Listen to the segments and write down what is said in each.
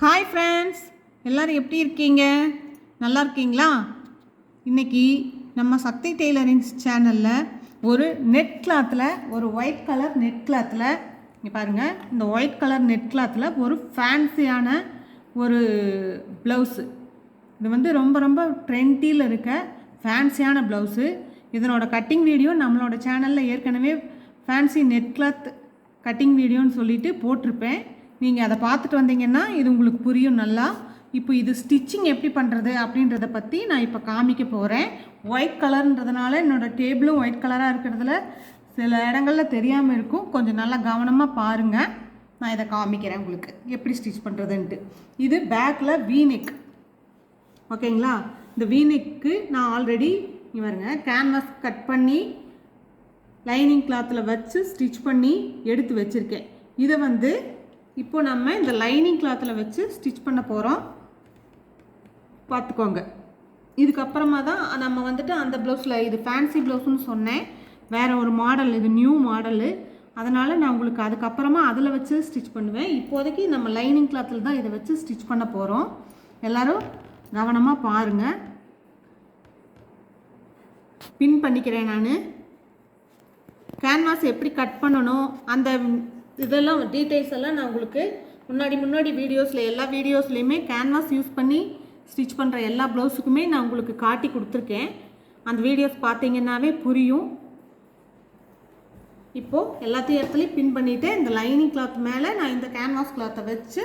Hi friends எல்லோரும் எப்படி இருக்கீங்க? நல்லா இருக்கீங்களா? இன்றைக்கி நம்ம சக்தி டெய்லரிங்ஸ் சேனலில் ஒரு நெட் கிளாத்தில் ஒரு ஒயிட் கலர் நெட் கிளாத்தில் இங்கே பாருங்கள் இந்த ஒயிட் கலர் நெட் கிளாத்தில் ஒரு ஃபேன்சியான ஒரு ப்ளவுஸு. இது வந்து ரொம்ப ரொம்ப ட்ரெண்டியில் இருக்க ஃபேன்சியான ப்ளவுஸு. இதனோட கட்டிங் வீடியோ நம்மளோட சேனலில் ஏற்கனவே ஃபேன்சி நெட் கிளாத் கட்டிங் வீடியோன்னு சொல்லிட்டு போட்டிருப்பேன். நீங்கள் அதை பார்த்துட்டு வந்தீங்கன்னா இது உங்களுக்கு புரியும் நல்லா. இப்போ இது ஸ்டிச்சிங் எப்படி பண்ணுறது அப்படின்றத பற்றி நான் இப்போ காமிக்க போகிறேன் ஒயிட் கலர்ன்றதுனால என்னோடய டேபிளும் ஒயிட் கலராக இருக்கிறதுல சில இடங்களில் தெரியாமல் இருக்கும். கொஞ்சம் நல்லா கவனமாக பாருங்கள் நான் இதை காமிக்கிறேன் உங்களுக்கு. எப்படி ஸ்டிச் பண்ணுறதுன்ட்டு இது பேக்கில் வீநெக் ஓகேங்களா? இந்த வீநெக்கு நான் ஆல்ரெடி வருங்க கேன்வாஸ் கட் பண்ணி லைனிங் கிளாத்தில் வச்சு ஸ்டிச் பண்ணி எடுத்து வச்சுருக்கேன். இதை வந்து இப்போ நம்ம இந்த லைனிங் கிளாத்தில் வச்சு ஸ்டிச் பண்ண போகிறோம் பார்த்துக்கோங்க. இதுக்கப்புறமா தான் நம்ம வந்துட்டு அந்த ப்ளவுஸில் இது ஃபேன்சி ப்ளவுஸ்னு சொன்னேன். வேறு ஒரு மாடல் இது நியூ மாடலு அதனால் நான் உங்களுக்கு அதுக்கப்புறமா அதில் வச்சு ஸ்டிச் பண்ணுவேன். இப்போதைக்கு நம்ம லைனிங் கிளாத்தில் தான் இதை வச்சு ஸ்டிச் பண்ண போகிறோம் எல்லோரும் கவனமாக பாருங்கள் பின் பண்ணிக்கிறேன் நான். கேன்வாஸ் எப்படி கட் பண்ணணும்? அந்த இதெல்லாம் டீட்டெயில்ஸ் எல்லாம் நான் உங்களுக்கு முன்னாடி முன்னாடி வீடியோஸில் எல்லா வீடியோஸ்லேயுமே கேன்வாஸ் யூஸ் பண்ணி ஸ்டிச் பண்ணுற எல்லா ப்ளவுஸுக்குமே நான் உங்களுக்கு காட்டி கொடுத்துருக்கேன். அந்த வீடியோஸ் பார்த்தீங்கன்னாவே புரியும். இப்போது எல்லாத்தையும் இடத்துலையும் பின் பண்ணிவிட்டு இந்த லைனிங் கிளாத் மேலே நான் இந்த கேன்வாஸ் கிளாத்தை வச்சு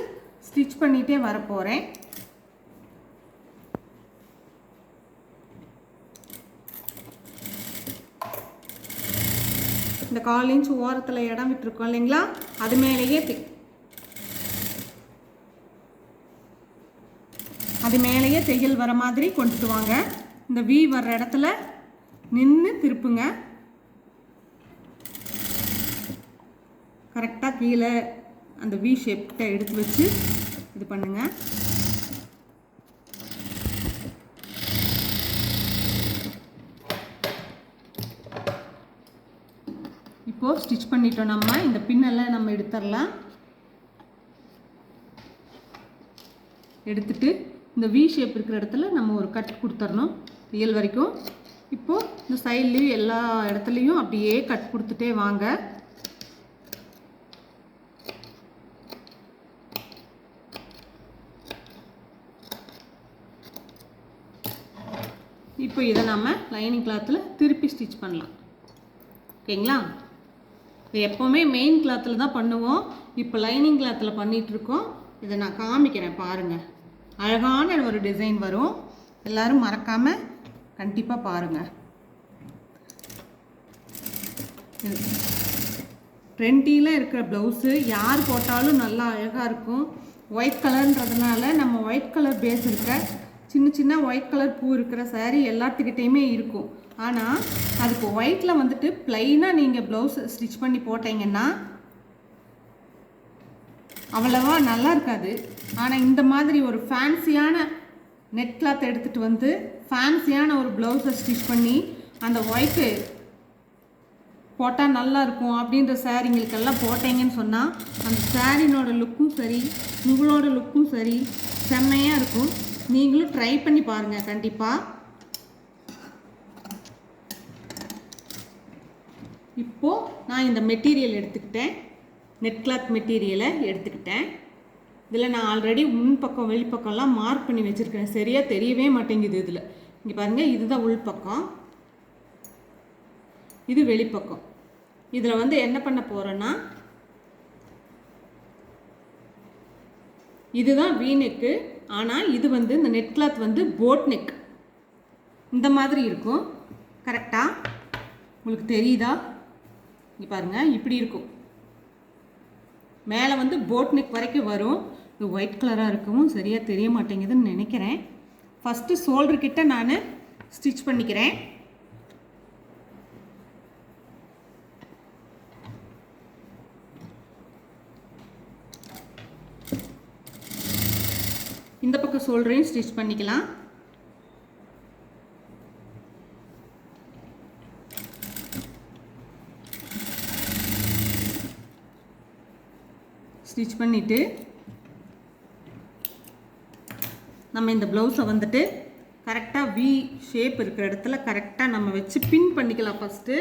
ஸ்டிச் பண்ணிகிட்டே வரப்போகிறேன் இந்த கால் இன்ச் ஓரத்தில் இடம் விட்டுருக்கோம் இல்லைங்களா? அது மேலேயே தி- அது மேலேயே தையல் வர மாதிரி கொண்டுட்டு வாங்க. இந்த வி வர்ற இடத்துல நின்று திருப்புங்க. கரெக்டாக கீழே அந்த வி ஷேப்கிட்ட எடுத்து வச்சு இது பண்ணுங்கள் இப்போது ஸ்டிச் பண்ணிட்டோம் நம்ம. இந்த பின்னெல்லாம் நம்ம எடுத்துடலாம். எடுத்துட்டு இந்த வி ஷேப் இருக்கிற இடத்துல நம்ம ஒரு கட் கொடுத்துடணும். ரியல் வரைக்கும். இப்போது இந்த சைட்லேயும் எல்லா இடத்துலையும் அப்படியே கட் கொடுத்துட்டே வாங்க. இப்போ இதை நம்ம லைனிங் கிளாத்தில் திருப்பி ஸ்டிச் பண்ணலாம். ஓகேங்களா? இது எப்போவுமே மெயின் கிளாத்தில் தான் பண்ணுவோம். இப்போ லைனிங் கிளாத்தில் பண்ணிகிட்ருக்கோம் இதை நான் காமிக்கிறேன் பாருங்கள் அழகான ஒரு டிசைன் வரும். எல்லோரும் மறக்காமல் கண்டிப்பாக பாருங்கள் ட்ரெண்டியில் இருக்கிற ப்ளவுஸு யார் போட்டாலும் நல்லா அழகாக இருக்கும். ஒயிட் கலர்ன்றதுனால நம்ம ஒயிட் கலர் பேஸ் இருக்க சின்ன சின்ன ஒயிட் கலர் பூ இருக்கிற சாரீ எல்லாத்துக்கிட்டேயுமே இருக்கும். ஆனால் அதுக்கு ஒயிட்டில் வந்துட்டு ப்ளைனாக நீங்கள் ப்ளவுஸ் ஸ்டிச் பண்ணி போட்டீங்கன்னா அவ்வளவா நல்லா இருக்காது. ஆனால் இந்த மாதிரி ஒரு ஃபேன்சியான நெட் கிளாத் எடுத்துகிட்டு வந்து ஃபேன்சியான ஒரு ப்ளவுஸை ஸ்டிச் பண்ணி அந்த ஒயிட்டு போட்டால் நல்லா இருக்கும் அப்படின்ற சாரீங்களுக்கெல்லாம் போட்டீங்கன்னு சொன்னால் அந்த சாரினோட லுக்கும் சரி உங்களோட லுக்கும் சரி செம்மையாக இருக்கும். நீங்களும் ட்ரை பண்ணி பாருங்கள் கண்டிப்பாக இப்போது நான் இந்த மெட்டீரியல் எடுத்துக்கிட்டேன். நெட் கிளாத் மெட்டீரியலை எடுத்துக்கிட்டேன். இதில் நான் ஆல்ரெடி முன்பக்கம் வெளிப்பக்கம்லாம் மார்க் பண்ணி வச்சுருக்கேன் சரியாக தெரியவே மாட்டேங்குது இதில். இங்கே பாருங்கள் இதுதான் உள்பக்கம் இது வெளிப்பக்கம் இதில் வந்து என்ன பண்ண போகிறேன்னா இதுதான் வி நெக்கு ஆனால் இது வந்து இந்த நெட் கிளாத் வந்து போட் நெக் இந்த மாதிரி இருக்கும். கரெக்டாக உங்களுக்கு தெரியுதா? இங்கே பாருங்கள் இப்படி இருக்கும். மேலே வந்து போட் நெக் வரைக்கும் வரும். இது ஒயிட் கலராக இருக்கவும் சரியாக தெரிய மாட்டேங்குதுன்னு நினைக்கிறேன். ஃபஸ்ட்டு ஷோல்டர் கிட்ட நான் ஸ்டிச் பண்ணிக்கிறேன். இந்த பக்கம் ஷோல்டரையும் ஸ்டிச் பண்ணிக்கலாம். ஸ்டிச் பண்ணிவிட்டு நம்ம இந்த ப்ளவுஸை வந்துட்டு கரெக்டாக வி ஷேப் இருக்கிற இடத்துல கரெக்டாக நம்ம வச்சு பின் பண்ணிக்கலாம் ஃபஸ்ட்டு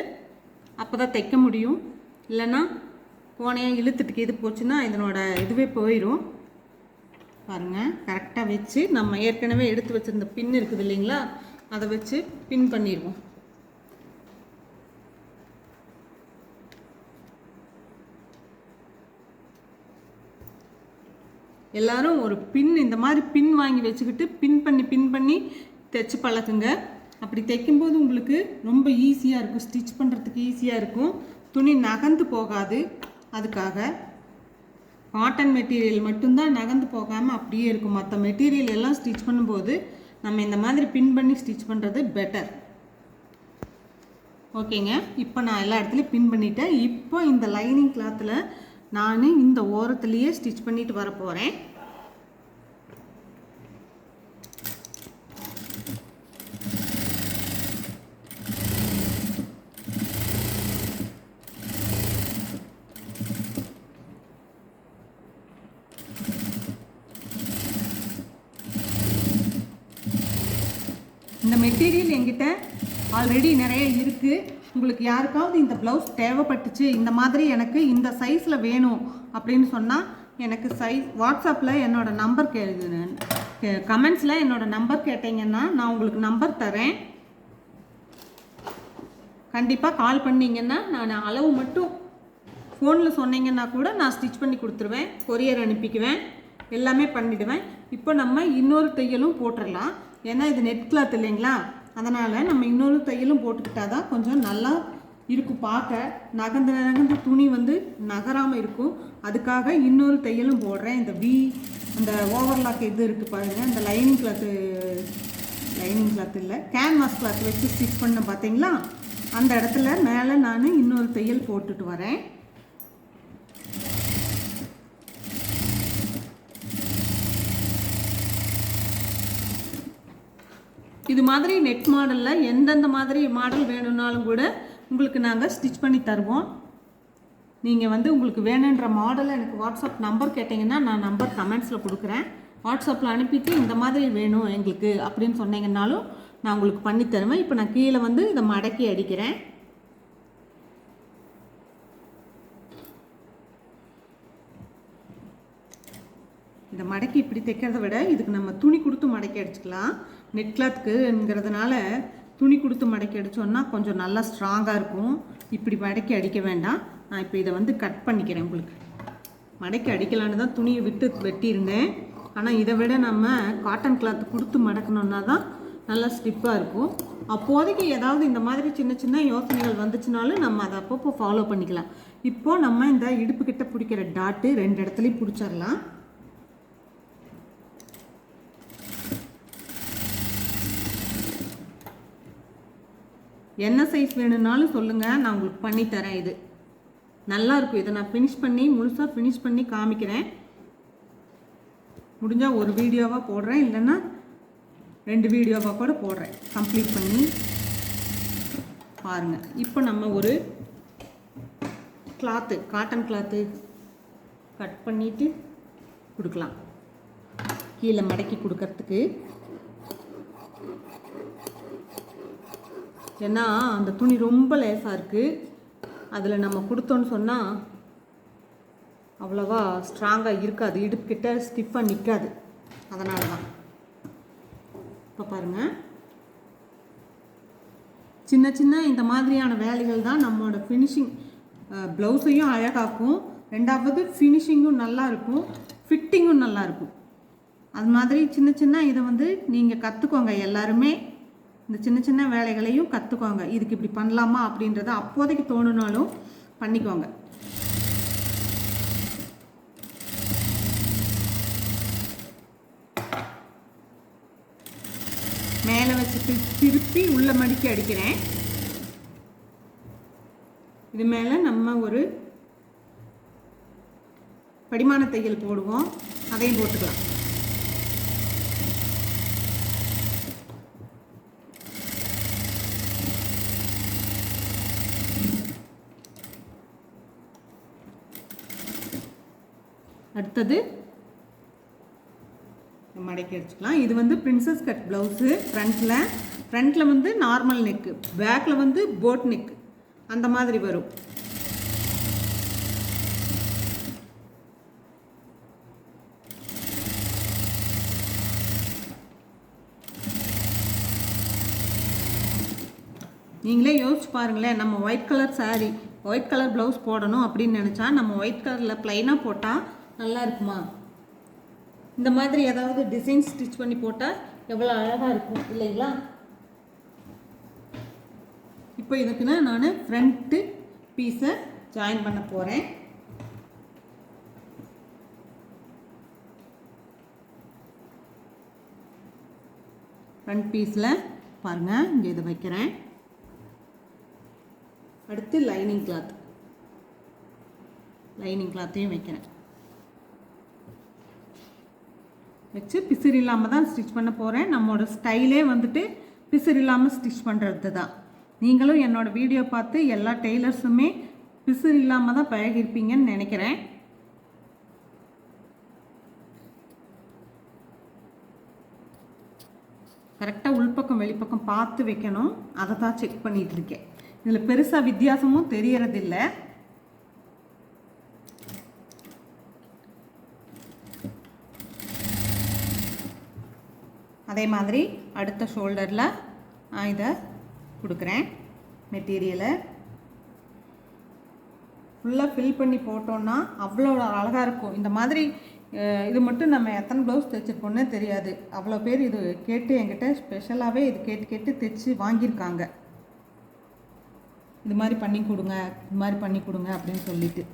அப்போ தான் தைக்க முடியும். இல்லைன்னா கோனையாக இழுத்துட்டு இது போச்சுன்னா இதனோட இதுவே போயிடும் பாருங்கள் கரெக்டாக வச்சு நம்ம ஏற்கனவே எடுத்து வச்சுருந்த பின் இருக்குது இல்லைங்களா? அதை வச்சு பின் பண்ணிடுவோம். எல்லாரும் ஒரு பின் இந்த மாதிரி பின் வாங்கி வச்சுக்கிட்டு பின் பண்ணி பின் பண்ணி தைச்சு பழக்குங்க. அப்படி தைக்கும்போது உங்களுக்கு ரொம்ப ஈஸியாக இருக்கும். ஸ்டிச் பண்ணுறதுக்கு ஈஸியாக இருக்கும். துணி நகர்ந்து போகாது. அதுக்காக காட்டன் மெட்டீரியல் மட்டும்தான் நகர்ந்து போகாமல் அப்படியே இருக்கும். மற்ற மெட்டீரியல் எல்லாம் ஸ்டிச் பண்ணும்போது நம்ம இந்த மாதிரி பின் பண்ணி ஸ்டிச் பண்ணுறது பெட்டர் ஓகேங்க இப்போ நான் எல்லா இடத்துலையும் பின் பண்ணிட்டேன். இப்போ இந்த லைனிங் கிளாத்தில் நான் இந்த ஓரத்துலேயே ஸ்டிச் பண்ணிட்டு வர போகிறேன் இந்த மெட்டீரியல் என்கிட்ட ஆல்ரெடி நிறைய இருக்குது உங்களுக்கு யாருக்காவது இந்த ப்ளவுஸ் தேவைப்பட்டுச்சு இந்த மாதிரி எனக்கு இந்த சைஸில் வேணும் அப்படின்னு சொன்னால் எனக்கு சைஸ் வாட்ஸ்அப்பில் என்னோடய நம்பர் கே கமெண்ட்ஸில் என்னோடய நம்பர் கேட்டிங்கன்னா நான் உங்களுக்கு நம்பர் தரேன். கண்டிப்பாக கால் பண்ணிங்கன்னா நான் அளவு மட்டும் ஃபோனில் சொன்னீங்கன்னா கூட நான் ஸ்டிச் பண்ணி கொடுத்துருவேன் கொரியர் அனுப்பிக்குவேன் எல்லாமே பண்ணிவிடுவேன் இப்போ நம்ம இன்னொரு தையலும் போட்டுடலாம் ஏன்னா இது நெட் கிளாத் இல்லைங்களா? அதனால் நம்ம இன்னொரு தையலும் போட்டுக்கிட்டா தான் கொஞ்சம் நல்லா இருக்கும். பார்க்க நகர்ந்து நகர்ந்து துணி வந்து நகராமல் இருக்கும். அதுக்காக இன்னொரு தையலும் போடுறேன். இந்த வி அந்த ஓவர்லாக் இது இருக்குது பாருங்கள் இந்த லைனிங் கிளாத்து லைனிங் கிளாத் இல்லை கேன்வாஸ் கிளாத் வச்சு ஸ்டிச் பண்ண பார்த்தீங்களா? அந்த இடத்துல மேலே நான் இன்னொரு தையல் போட்டுட்டு வரேன். இது மாதிரி நெட் மாடலில் எந்தெந்த மாதிரி மாடல் வேணும்னாலும் கூட உங்களுக்கு நாங்கள் ஸ்டிச் பண்ணி தருவோம். நீங்கள் வந்து உங்களுக்கு வேணுன்ற மாடலை எனக்கு வாட்ஸ்அப் நம்பர் கேட்டிங்கன்னா நான் நம்பர் கமெண்ட்ஸில் கொடுக்குறேன். வாட்ஸ்அப்பில் அனுப்பிட்டு இந்த மாதிரி வேணும் எங்களுக்கு அப்படின்னு சொன்னீங்கன்னாலும் நான் உங்களுக்கு பண்ணி தருவேன். இப்போ நான் கீழே வந்து இதை மடக்கி அடிக்கிறேன். இந்த மடக்கி இப்படி தைக்கிறத விட இதுக்கு நம்ம துணி கொடுத்து மடக்கி அடிச்சுக்கலாம். நெட் கிளாத்துக்குங்கிறதுனால துணி கொடுத்து மடக்கி அடித்தோன்னா கொஞ்சம் நல்லா ஸ்ட்ராங்காக இருக்கும். இப்படி மடக்கி அடிக்க வேண்டாம். நான் இப்போ இதை வந்து கட் பண்ணிக்கிறேன் உங்களுக்கு. மடக்கி அடிக்கலான்னு தான் துணியை விட்டு வெட்டியிருந்தேன். ஆனால் இதை விட நம்ம காட்டன் கிளாத் கொடுத்து மடக்கணுன்னா தான் நல்லா ஸ்டிப்பாக இருக்கும். அப்போதைக்கு ஏதாவது இந்த மாதிரி சின்ன சின்ன யோசனைகள் வந்துச்சுனாலும் நம்ம அதை அப்பப்போ ஃபாலோ பண்ணிக்கலாம். இப்போது நம்ம இந்த இடுப்பு கிட்ட பிடிக்கிற டாட்டு ரெண்டு இடத்துலையும் பிடிச்சிடலாம் என்ன சைஸ் வேணும்னாலும் சொல்லுங்கள் நான் உங்களுக்கு பண்ணி தரேன் இது. நல்லாயிருக்கும் இதை நான் ஃபினிஷ் பண்ணி முழுசாக ஃபினிஷ் பண்ணி காமிக்கிறேன். முடிஞ்சால் ஒரு வீடியோவாக போடுறேன். இல்லைன்னா ரெண்டு வீடியோவாக கூட போடுறேன். கம்ப்ளீட் பண்ணி பாருங்கள் இப்போ நம்ம ஒரு கிளாத்து காட்டன் கிளாத்து கட் பண்ணிவிட்டு கொடுக்கலாம். கீழே மடக்கி கொடுக்கறதுக்கு ஏன்னா அந்த துணி ரொம்ப லேசாக இருக்குது அதில் நம்ம கொடுத்தோன்னு சொன்னால் அவ்வளோவா ஸ்ட்ராங்காக இருக்காது. இடுப்புக்கிட்ட ஸ்டிஃபாக நிற்காது அதனால தான் இப்போ பாருங்கள் சின்ன சின்ன இந்த மாதிரியான வேலைகள் தான் நம்மளோட ஃபினிஷிங் ப்ளவுஸையும் அழகாக்கும். ரெண்டாவது ஃபினிஷிங்கும் நல்லா இருக்கும். ஃபிட்டிங்கும் நல்லா இருக்கும். அது மாதிரி சின்ன சின்ன இதை வந்து நீங்கள் கற்றுக்கோங்க எல்லாருமே. இந்த சின்ன சின்ன வேலைகளையும் கற்றுக்கோங்க இதுக்கு இப்படி பண்ணலாமா அப்படின்றத அப்போதைக்கு தோணுனாலும் பண்ணிக்கோங்க. மேலே வச்சுட்டு திருப்பி உள்ள மடிக்க அடிக்கிறேன். இது மேலே நம்ம ஒரு படிமான தையல் போடுவோம். அதையும் போட்டுக்கலாம். அடுத்தது மடக்கி அடிச்சுக்கலாம் இது வந்து பிரின்சஸ் கட் ப்ளவுஸு ஃப்ரண்ட்டில் ஃப்ரண்ட்டில் வந்து நார்மல் நெக்கு பேக்கில் வந்து போட் நெக் அந்த மாதிரி வரும். நீங்களே யோசிச்சு பாருங்களேன் நம்ம white colour saree white colour blouse போடணும் அப்படின்னு நினச்சா நம்ம ஒயிட் கலரில் ப்ளைனாக போட்டால் நல்லா இருக்குமா இந்த மாதிரி ஏதாவது டிசைன் ஸ்டிச் பண்ணி போட்டால் எவ்வளோ அழகாக இருக்கும் இல்லைங்களா? இப்போ இதுக்குன்னா நான் ஃப்ரண்ட்டு பீஸை ஜாயின் பண்ண போகிறேன் ஃப்ரண்ட் பீஸில் பாருங்கள் இங்கே இதை வைக்கிறேன். அடுத்து லைனிங் கிளாத் லைனிங் கிளாத்தையும் வைக்கிறேன். வச்சு பிசிறு இல்லாமல் தான் ஸ்டிச் பண்ண போகிறேன் நம்மளோட ஸ்டைலே வந்துட்டு பிசிறு இல்லாமல் ஸ்டிச் பண்ணுறது தான் நீங்களும் என்னோடய வீடியோ பார்த்து எல்லா டெய்லர்ஸுமே பிசிறு இல்லாமல் தான் பழகிருப்பீங்கன்னு நினைக்கிறேன். கரெக்டாக உள்பக்கம் வெளிப்பக்கம் பார்த்து வைக்கணும். அதை தான் செக் பண்ணிகிட்டு இருக்கேன். இதில் பெருசாக வித்தியாசமும் தெரியறதில்ல. அதே மாதிரி அடுத்த ஷோல்டரில் நான் இதை கொடுக்குறேன். மெட்டீரியலை. ஃபுல்லாக ஃபில் பண்ணி போட்டோன்னா அவ்வளோ அழகாக இருக்கும். இந்த மாதிரி இது மட்டும் நம்ம எத்தனை ப்ளவுஸ் தைச்சிருக்கோன்னே தெரியாது. அவ்வளோ பேர் இது கேட்டு என்கிட்ட ஸ்பெஷலாகவே இது கேட்டு கேட்டு தைச்சி வாங்கியிருக்காங்க. இது மாதிரி பண்ணி கொடுங்க இது மாதிரி பண்ணி கொடுங்க அப்படின்னு சொல்லிட்டு.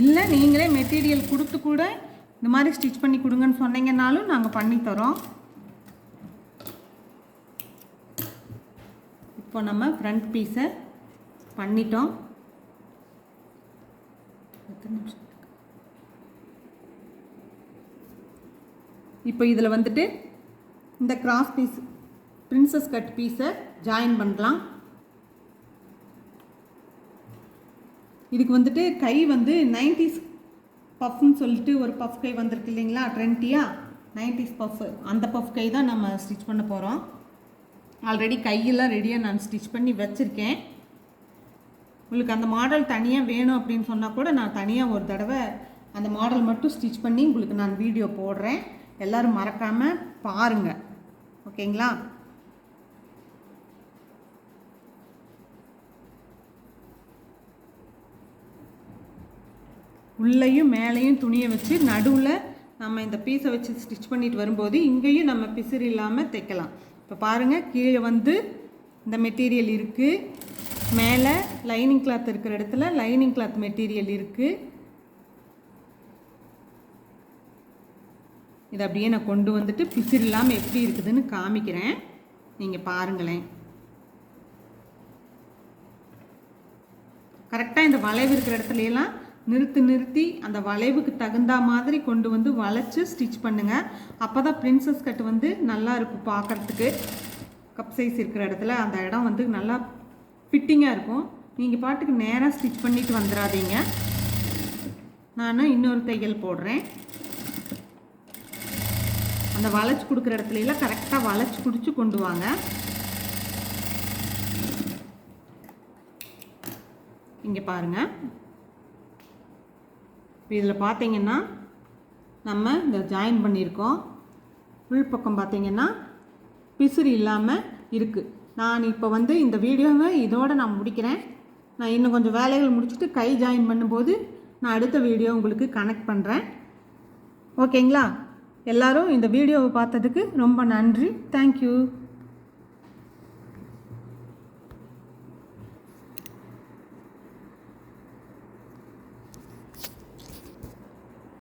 இல்லை நீங்களே மெட்டீரியல் கொடுத்து கூட இந்த மாதிரி ஸ்டிச் பண்ணி கொடுங்கன்னு சொன்னீங்கன்னாலும் நாங்கள் பண்ணித்தரோம் இப்போ நம்ம ஃப்ரண்ட் பீஸை பண்ணிட்டோம். இப்போ இதில் வந்துட்டு இந்த கிராஸ் பீஸ் பிரின்சஸ் கட் பீஸை ஜாயின் பண்ணலாம். இதுக்கு வந்துட்டு கை வந்து நைன்டிஸ் பஃப்னு சொல்லிட்டு ஒரு பஃப் கை வந்திருக்கு இல்லைங்களா? ட்ரெண்டியா? Nineties puff. அந்த பஃப் கை தான் நம்ம ஸ்டிச் பண்ண போகிறோம் ஆல்ரெடி கையெல்லாம் ரெடியாக நான் ஸ்டிச் பண்ணி வச்சுருக்கேன். உங்களுக்கு அந்த மாடல் தனியாக வேணும் அப்படின்னு சொன்னால் கூட நான் தனியாக ஒரு தடவை அந்த மாடல் மட்டும் ஸ்டிச் பண்ணி உங்களுக்கு நான் வீடியோ போடுறேன். எல்லோரும் மறக்காமல் பாருங்கள் ஓகேங்களா உள்ளேயும் மேலேயும் துணியை வச்சு நடுவில் நம்ம இந்த பீஸை வச்சு ஸ்டிச் பண்ணிட்டு வரும்போது இங்கேயும் நம்ம பிசிறு இல்லாமல் தைக்கலாம். இப்போ பாருங்கள் கீழே வந்து இந்த மெட்டீரியல் இருக்குது மேலே லைனிங் கிளாத் இருக்கிற இடத்துல லைனிங் கிளாத் மெட்டீரியல் இருக்குது இதை அப்படியே நான் கொண்டு வந்துட்டு பிசிறு இல்லாமல் எப்படி இருக்குதுன்னு காமிக்கிறேன். நீங்கள் பாருங்களேன். கரெக்டாக இந்த வளைவு இருக்கிற இடத்துலலாம் நிறுத்தி நிறுத்தி அந்த வளைவுக்கு தகுந்த மாதிரி கொண்டு வந்து வளைச்சி ஸ்டிச் பண்ணுங்கள் அப்போ தான் பிரின்சஸ் கட் வந்து நல்லா இருக்கும் பார்க்குறதுக்கு. கப் சைஸ் இருக்கிற இடத்துல அந்த இடம் வந்து நல்லா ஃபிட்டிங்காக இருக்கும். நீங்கள் பாட்டுக்கு நேராக ஸ்டிச் பண்ணிட்டு வந்துடாதீங்க நான் இன்னொரு தையல் போடுறேன். அந்த வளைச்சி கொடுக்குற இடத்துல எல்லாம் கரெக்டாக வளைச்சி குடிச்சு கொண்டு வாங்க. இங்கே பாருங்கள் இதில் பார்த்தீங்கன்னா நம்ம இந்த ஜாயின் பண்ணியிருக்கோம். உள் பக்கம் பார்த்தீங்கன்னா இல்லாமல் இருக்குது நான் இப்போ வந்து இந்த வீடியோவை இதோடு நான் முடிக்கிறேன். நான் இன்னும் கொஞ்சம் வேலைகள் முடிச்சுட்டு கை ஜாயின் பண்ணும்போது நான் அடுத்த வீடியோ உங்களுக்கு கனெக்ட் பண்ணுறேன் ஓகேங்களா எல்லாரும் இந்த வீடியோவை பார்த்ததுக்கு ரொம்ப நன்றி. தேங்க்யூ